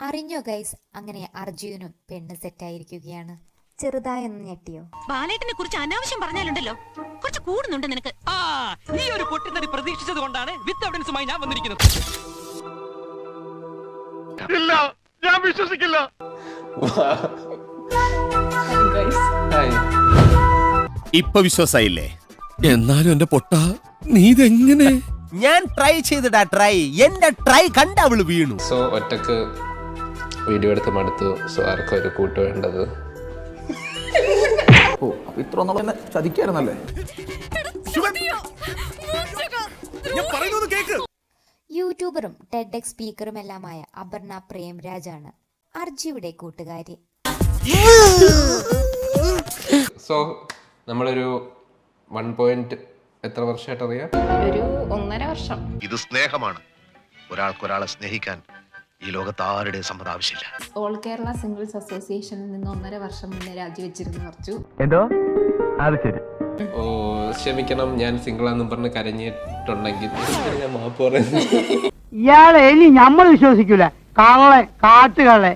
അറിഞ്ഞോ ഗൈസ് അങ്ങനെ അർജുനും പെണ്ണ് സെറ്റായിരിക്കുകയാണ് ചെറുതായൊന്ന് ഞെട്ടിയോ? ബാലേട്ടനെ കുറിച്ച് അനാവശ്യം പറഞ്ഞാലുണ്ടല്ലോ. കുറച്ച് കൂടുന്നുണ്ട് നിനക്ക്. ആ ഈ ഒരു പൊട്ടിത്തെറി പ്രതീക്ഷിച്ചത് കൊണ്ടാണ് വിത്ത് എവിഡൻസുമായി ഞാൻ വന്നിരിക്കുന്നത്. ഇല്ല ഞാൻ വിശ്വസിക്കില്ല. ഇപ്പൊ വിശ്വാസായില്ലേ? എന്നാലും എന്റെ പൊട്ട നീ ഇതെങ്ങനെ? ഞാൻ ട്രൈ ചെയ്തിടാ ട്രൈ എന്റെ ട്രൈ കണ്ട അവൾ വീണു. സോ ഒറ്റയ്ക്ക് വീഡിയോ എടുത്ത് മടുത്തു. സോ ആർക്കും ഒരു കൂട്ട് വേണ്ടത്? ഓ അപ്പൊ ഇത്ര ഒന്നും എന്നെ ചതിക്കായിരുന്നല്ലേ? യൂട്യൂബറും ടെഡ് സ്പീക്കറും എല്ലാമായ അപർണ പ്രേംരാജാണ് അർജിയുടെ കൂട്ടുകാരി. സോ നമ്മളൊരു വൺ പോയിന്റ് എത്ര വർഷമായിട്ട് അറിയാം? ഒരു ഒന്നര വർഷം. ഇത് സ്നേഹമാണ്. ഒരാൾക്കൊരാളെ സ്നേഹിക്കാൻ ഈ ലോകത്ത് ആരുടെയും സമ്മതം ആവശ്യമില്ല. ഓൾ കേരള സിംഗിൾസ് അസോസിയേഷനിൽ നിന്ന് ഒന്നര വർഷം മുന്നേ രാജിവെച്ചിരുന്നു അർജു. എന്തോ? അത് ശരി. ഓ ക്ഷമിക്കണം ഞാൻ സിംഗിൾ ആണെന്ന് പറഞ്ഞ് കരഞ്ഞിട്ടുണ്ടെങ്കിൽ ഞാൻ മാപ്പ് പറയുന്നു. ഇയാളെ ഇനി നമ്മൾ വിശ്വസിക്കൂല. കള്ളെ കാട്ടുകള്ളെ